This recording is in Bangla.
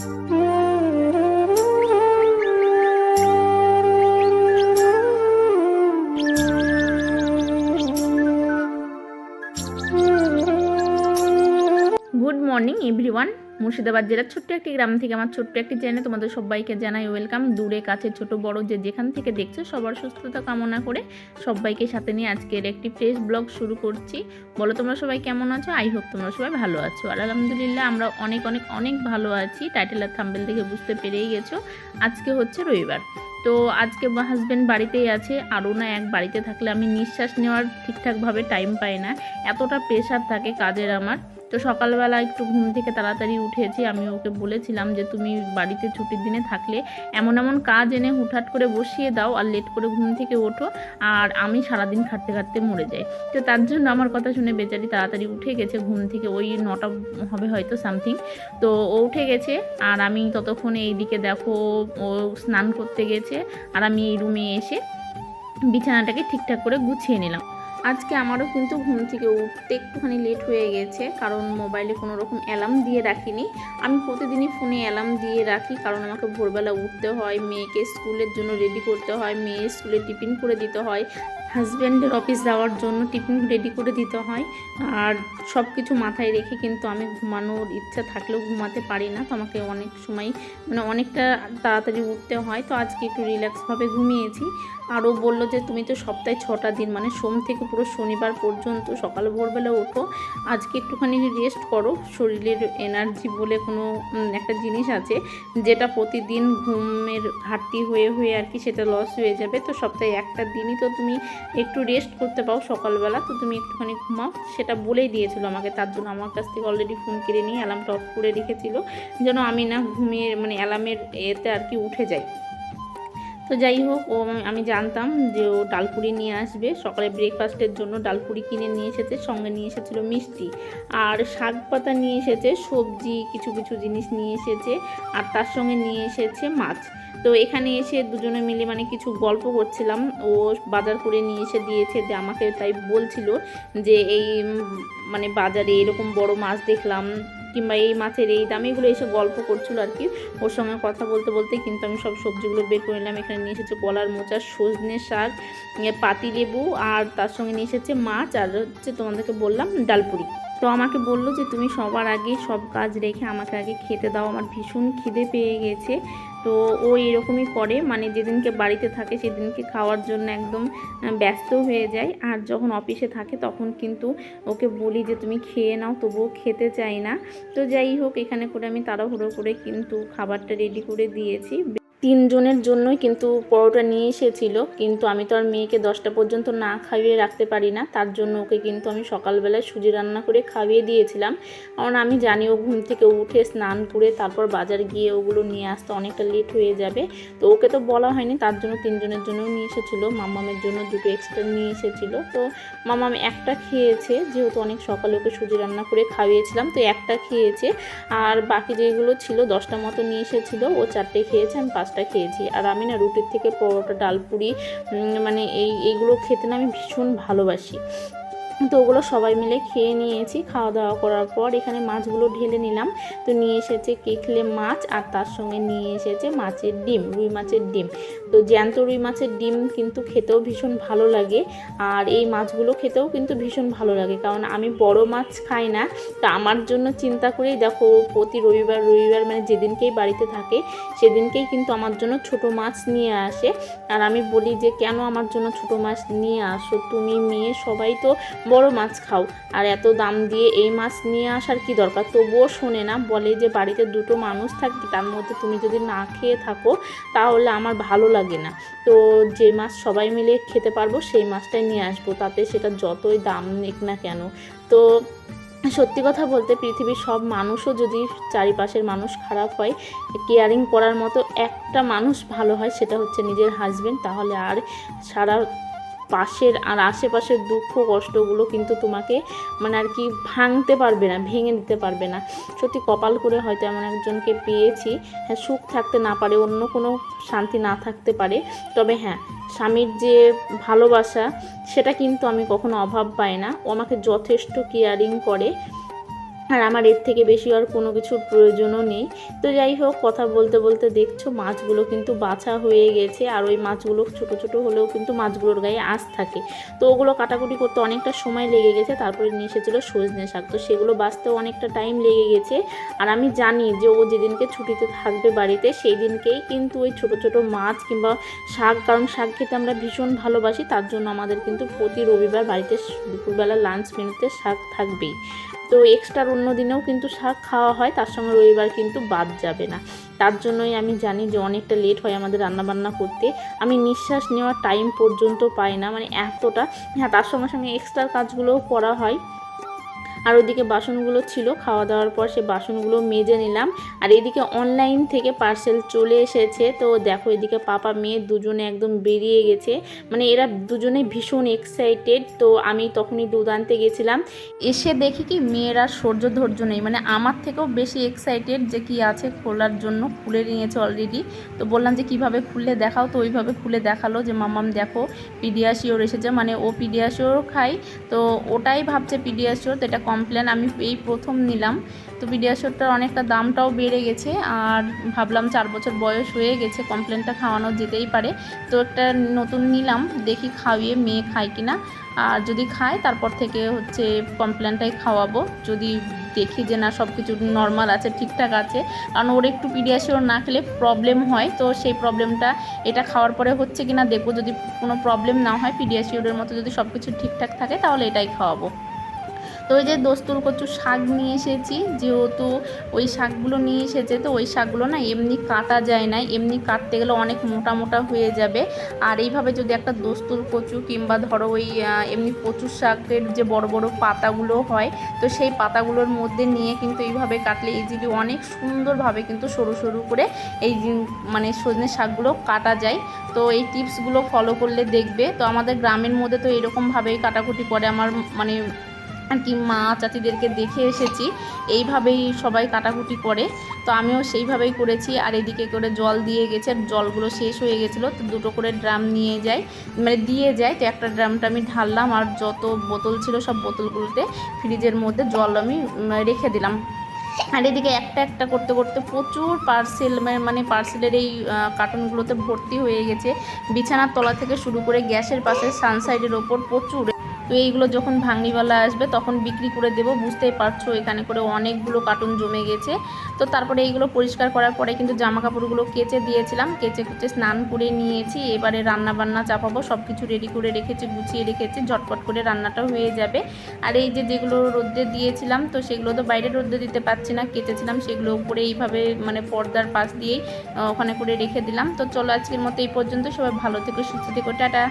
Good morning everyone. মুর্শিদাবাদ জেলার ছোট্ট একটি গ্রাম থেকে আমার ছোট্ট একটি চ্যানেলে তোমাদের সবাইকে জানাই ওয়েলকাম। দূরে, কাছে, ছোট, বড়, যে যেখান থেকে দেখছ সবার সুস্থতা কামনা করে সবাইকে সাথে নিয়ে আজকের একটি ফ্রেশ ব্লগ শুরু করছি। বলো তোমরা সবাই কেমন আছো? আই হোপ তোমরা সবাই ভালো আছো। আর আলহামদুলিল্লাহ আমরা অনেক অনেক অনেক ভালো আছি। টাইটেল আর থাম্বেল দেখে বুঝতে পেরেই গেছো। আজকে হচ্ছে রবিবার। তো আজকে হাজব্যান্ড বাড়িতেই আছে। আরও না এক বাড়িতে থাকলে আমি নিঃশ্বাস নেওয়ার ঠিকঠাকভাবে টাইম পাই না। এতটা প্রেশার থাকে কাজের আমার। তো সকালবেলা একটু ঘুম থেকে তাড়াতাড়ি উঠেছি। আমি ওকে বলেছিলাম যে, তুমি বাড়িতে ছুটির দিনে থাকলে এমন এমন কাজ এনে হুটহাট করে বসিয়ে দাও আর লেট করে ঘুম থেকে ওঠো আর আমি সারাদিন খাটতে খাটতে মরে যাই। তো তার জন্য আমার কথা শুনে বেচারি তাড়াতাড়ি উঠে গেছে। ঘুম থেকে ওই নটা হবে হয়তো সামথিং। তো ও উঠে গেছে আর আমি ততক্ষণে এইদিকে দেখো ও স্নান করতে গেছে আর আমি এই রুমে এসে বিছানাটাকে ঠিকঠাক করে গুছিয়ে নিলাম। আজকে আমারও কিন্তু ঘুম থেকে উঠতে একটুখানি লেট হয়ে গেছে, কারণ মোবাইলে কোনো রকম অ্যালার্ম দিয়ে রাখিনি। আমি প্রতিদিনই ফোনে অ্যালার্ম দিয়ে রাখি, কারণ আমাকে ভোরবেলা উঠতে হয়, মেয়েকে স্কুলের জন্য রেডি করতে হয় মেয়ে স্কুলে টিফিন করে দিতে হয়। হাজব্যান্ডের অফিস যাওয়ার জন্য টিফিন রেডি করে দিতে হয়। আর সব কিছু মাথায় রেখে কিন্তু আমি ঘুমানোর ইচ্ছা থাকলেও ঘুমাতে পারি না। তো আমাকে অনেক সময় মানে অনেকটা তাড়াতাড়ি উঠতে হয়। তো আজকে একটু রিল্যাক্সভাবে ঘুমিয়েছি। আরও বলল যে, তুমি তো সপ্তাহে ছটা দিন মানে সোম থেকে পুরো শনিবার পর্যন্ত সকাল ভোরবেলা ওঠো। আজকে একটুখানি রেস্ট করো। শরীরের এনার্জি বলে কোনো একটা জিনিস আছে যেটা প্রতিদিন ঘুমের ঘাটতি হয়ে হয়ে আর কি সেটা লস হয়ে যাবে। তো সপ্তাহে একটা দিনই তো তুমি একটু রেস্ট করতে পাও সকালবেলা, তো তুমি একটুখানি ঘুমাও। সেটা বলেই দিয়েছিল আমাকে, তার জন্য আমার কাছ থেকে অলরেডি ফোন কিনে নিয়ে অ্যালার্মটা অফ করে রেখেছিল, যেন আমি না ঘুমিয়ে মানে অ্যালার্মের এতে আর কি উঠে যাই। তো যাই হোক, ও আমি জানতাম যে ও ডালপুরি নিয়ে আসবে। সকালে ব্রেকফাস্টের জন্য ডালপুরি কিনে নিয়ে এসেছে, সঙ্গে নিয়ে এসেছিল মিষ্টি। আর শাক পাতা নিয়ে এসেছে, সবজি, কিছু কিছু জিনিস নিয়ে এসেছে, আর তার সঙ্গে নিয়ে এসেছে মাছ। তো এখানে এসে দুজনে মিলে মানে কিছু গল্প করছিলাম। ও বাজার করে নিয়ে এসে দিয়েছে, যে আমাকে তাই বলছিল যে এই মানে বাজারে এরকম বড় মাছ দেখলাম, কিংবা এই মাছের এই দাম, এগুলো এসে গল্প করছিল আর কি। ওর সঙ্গে কথা বলতে বলতে কিন্তু আমি সব সবজিগুলো বের করে নিলাম। এখানে নিয়ে এসেছে কলার মোচা, সজনে শাক পাতি লেবু, আর তার সঙ্গে নিয়ে এসেছে মাছ, আর হচ্ছে তোমাদেরকে বললাম ডালপুরি তো আমাকে বলল যে তুমি সবার আগে সব কাজ রেখে আমাকে আগে খেতে দাও। আমার ভীষণ খিদে পেয়ে গেছে। তো ও এরকমই করে। মানে যেদিনকে বাড়িতে থাকে সেদিনকে খাওয়ার জন্য একদম ব্যস্ত হয়ে যায়। আর যখন অফিসে থাকে তখন কিন্তু ওকে বলি যে, তুমি খেয়ে নাও। তবুও খেতে চাই না। তো যাই হোক, এখানে করে আমি তাড়াহুড়ো করে কিন্তু খাবারটা রেডি করে দিয়েছি। তিনজনের জন্যই কিন্তু পরোটা নিয়ে এসেছিল, কিন্তু আমি তো আর মেয়েকে দশটা পর্যন্ত না খাইয়ে রাখতে পারি না, তার জন্য ওকে কিন্তু আমি সকালবেলায় সুজি রান্না করে খাইয়ে দিয়েছিলাম। কারণ আমি জানি ও ঘুম থেকে উঠে স্নান করে তারপর বাজার গিয়ে ওগুলো নিয়ে আসতে অনেকটা লেট হয়ে যাবে। তো ওকে তো বলা হয়নি, তার জন্য তিনজনের জন্যও নিয়ে এসেছিল, মামামের জন্য দুটো এক্সট্রা নিয়ে এসেছিল। তো মামাম একটা খেয়েছে, যেহেতু অনেক সকালে ওকে সুজি রান্না করে খাইয়েছিলাম, তো একটা খেয়েছে। আর বাকি যেগুলো ছিল দশটা মতো নিয়ে এসেছিল, ও চারটে খেয়েছে, আমি পাঁচটা খেয়েছি। আর আমি না রুটির থেকে পরোটা, ডাল, পুরি মানে এই, এইগুলো খেতে না আমি ভীষণ ভালোবাসি। তো ওগুলো সবাই মিলে খেয়ে নিয়েছি। খাওয়া দাওয়া করার পর এখানে মাছগুলো ঢেলে নিলাম। তো নিয়ে এসেছে কেকলে মাছ আর তার সঙ্গে নিয়ে এসেছে মাছের ডিম, রুই মাছের ডিম। তো জ্যান্ত রুই মাছের ডিম কিন্তু খেতেও ভীষণ ভালো লাগে আর এই মাছগুলো খেতেও কিন্তু ভীষণ ভালো লাগে। কারণ আমি বড় মাছ খাই না। তো আমার জন্য চিন্তা করেই দেখো প্রতি রবিবার রবিবার মানে যেদিনকেই বাড়িতে থাকে, সেদিনকেই কিন্তু আমার জন্য ছোট মাছ নিয়ে আসে। আর আমি বলি যে, কেন আমার জন্য ছোট মাছ নিয়ে আসো? তুমি মেয়ে, সবাই তো বড় মাছ খাও। আর এত দাম দিয়ে এই মাছ নিয়ে আসার কি দরকার? তবুও শোনে না, বলে যে বাড়িতে দুটো মানুষ থাকবে, তার মধ্যে তুমি যদি না খেয়ে থাকো, তাহলে আমার ভালো লাগে না। তো যে মাছ সবাই মিলে খেতে পারব, সেই মাছটাই নিয়ে আসব। তাতে সেটা যতই দাম নিক না কেন। তো সত্যি কথা বলতে পৃথিবীর সব মানুষও যদি চারিপাশের মানুষ খারাপ হয় কেয়ারিং করার মতো একটা মানুষ ভালো হয়, সেটা হচ্ছে নিজের হাজবেন্ড তাহলে আর সারা পাশের আর আশেপাশের দুঃখ কষ্টগুলো কিন্তু তোমাকে মানে আর কি ভাঙতে পারবে না, ভেঙে দিতে পারবে না। সত্যি কপাল করে হয়তো এমন একজনকে পেয়েছি। হ্যাঁ সুখ থাকতে না পারে, অন্য কোনো শান্তি না থাকতে পারে। তবে হ্যাঁ স্বামীর যে ভালোবাসা, সেটা কিন্তু আমি কখনো অভাব পাই না। ও আমাকে যথেষ্ট কেয়ারিং করে। আর আমার এর থেকে বেশি আর কোনো কিছুর প্রয়োজনও নেই। তো যাই হোক, কথা বলতে বলতে দেখছ মাছগুলো কিন্তু বাছা হয়ে গেছে আর ওই মাছগুলো ছোট ছোট হলেও কিন্তু মাছগুলোর গায়ে আঁশ থাকে। তো ওগুলো কাটাকুটি করতে অনেকটা সময় লেগে গেছে, তারপরে নিয়ে এসেছিল সজনে শাক। তো সেগুলো বাঁচতেও অনেকটা টাইম লেগে গেছে। আর আমি জানি যে ও যেদিনকে ছুটিতে থাকবে বাড়িতে সেই দিনকেই কিন্তু ওই ছোট ছোট মাছ কিংবা শাক, কারণ শাক খেতে আমরা ভীষণ ভালোবাসি, তার জন্য আমাদের কিন্তু প্রতি রবিবার বাড়িতে দুপুরবেলা লাঞ্চ মেনুতে শাক থাকবেই। তো এক্সট্রার অন্য দিনেও কিন্তু শাক খাওয়া হয়, তার সঙ্গে রবিবার কিন্তু বাদ যাবে না। তার জন্যই আমি জানি যে অনেকটা লেট হয় আমাদের রান্নাবান্না করতে। আমি নিঃশ্বাস নেওয়ার টাইম পর্যন্ত পাই না মানে এতটা। হ্যাঁ তার সঙ্গে সঙ্গে এক্সট্রা কাজগুলোও করা হয়। আর ওদিকে বাসনগুলো ছিল, খাওয়া দাওয়ার পর সে বাসনগুলো মেজে নিলাম। আর এদিকে অনলাইন থেকে পার্সেল চলে এসেছে। তো দেখো এদিকে পাপা, মেয়ে দুজনে একদম বেরিয়ে গেছে। মানে এরা দুজনে ভীষণ এক্সাইটেড তো আমি তখনই দুধ আনতে গেছিলাম। এসে দেখি কি মেয়েরা সহ্য ধৈর্য নেই। মানে আমার থেকেও বেশি এক্সাইটেড যে কি আছে খোলার জন্য খুলে নিয়েছে অলরেডি তো বললাম যে কীভাবে খুলে দেখাও। তো ওইভাবে খুলে দেখাল যে, মামাম দেখো পিডিয়াশিওর এসেছে। মানে ও পিডিয়াশিওর খাই তো ওটাই ভাবছে পিডিয়াশিওর তো এটা কমপ্লেন আমি এই প্রথম নিলাম। তো পিডিয়াশিওরটার অনেকটা দামটাও বেড়ে গেছে আর ভাবলাম চার বছর বয়স হয়ে গেছে কমপ্লেনটা খাওয়ানো যেতেই পারে। তো একটা নতুন নিলাম, দেখি খাওয়িয়ে মেয়ে খায় কিনা। আর যদি খায়, তারপর থেকে হচ্ছে কমপ্লেনটাই খাওয়াবো। যদি দেখি যে না সব কিছু নর্মাল আছে, ঠিকঠাক আছে। কারণ ওর একটু পিডিয়াশিওর না খেলে প্রবলেম হয়। তো সেই প্রবলেমটা এটা খাওয়ার পরে হচ্ছে কিনা, দেখব। যদি কোনো প্রবলেম না হয় পিডিয়াশিওরের মতো যদি সব কিছু ঠিকঠাক থাকে, তাহলে এটাই খাওয়াবো। তো ওই যে দস্তুর কচু শাক নিয়ে এসেছি, যেহেতু ওই শাকগুলো নিয়ে এসেছে, তো ওই শাকগুলো না এমনি কাটা যায় না, এমনি কাটতে গেলে অনেক মোটা মোটা হয়ে যাবে। আর এইভাবে যদি একটা দস্তুর কচু কিংবা ধরো ওই এমনি কচু শাকের যে বড় বড় পাতাগুলো হয়, তো সেই পাতাগুলোর মধ্যে নিয়ে কিন্তু এইভাবে কাটলে ইজিলি অনেক সুন্দরভাবে কিন্তু সরু সরু করে এই মানে সজনে শাকগুলো কাটা যায়। তো এই টিপসগুলো ফলো করলে দেখবে। তো আমাদের গ্রামের মধ্যে তো এরকমভাবেই কাটাকুটি করে। আমার মানে আর কি মা চাচিদেরকে দেখে এসেছি। এইভাবেই সবাই কাটাকুটি করে। তো আমিও সেইভাবেই করেছি। আর এদিকে করে জল দিয়ে গেছে জলগুলো শেষ হয়ে গেছিল। তো দুটো করে ড্রাম নিয়ে যাই। মানে দিয়ে যায় তো একটা ড্রামটা আমি ঢাললাম আর যত বোতল ছিল সব বোতলগুলোতে ফ্রিজের মধ্যে জল আমি রেখে দিলাম। আর এদিকে একটা একটা করতে করতে প্রচুর পার্সেল মানে পার্সেলের এই কার্টুনগুলোতে ভর্তি হয়ে গেছে। বিছানার তলা থেকে শুরু করে গ্যাসের পাশে সানসাইডের ওপর প্রচুর তো এইগুলো যখন ভাঙনিওয়ালা আসবে, তখন বিক্রি করে দেবো। বুঝতেই পারছ, এখানে করে অনেকগুলো কার্টুন জমে গেছে। তো তারপরে এইগুলো পরিষ্কার করার পরে কিন্তু জামা কাপড়গুলো কেচে দিয়েছিলাম। কেচে কুচে স্নান করে নিয়েছি। এবারে রান্না বান্না চাপাবো সব কিছু রেডি করে রেখেছি, গুছিয়ে রেখেছি। ঝটপট করে রান্নাটা হয়ে যাবে। আর এই যে যেগুলো রোদ্রে দিয়েছিলাম, তো সেগুলো তো বাইরে রোদ্রে দিতে পারছি না। কেচেছিলাম সেগুলো উপরে এইভাবে মানে পর্দার পাশ দিয়েই ওখানে করে রেখে দিলাম। তো চলো আজকের মতো এই পর্যন্ত। সবাই ভালো থেকো, সুস্থ থেকো। টাটা!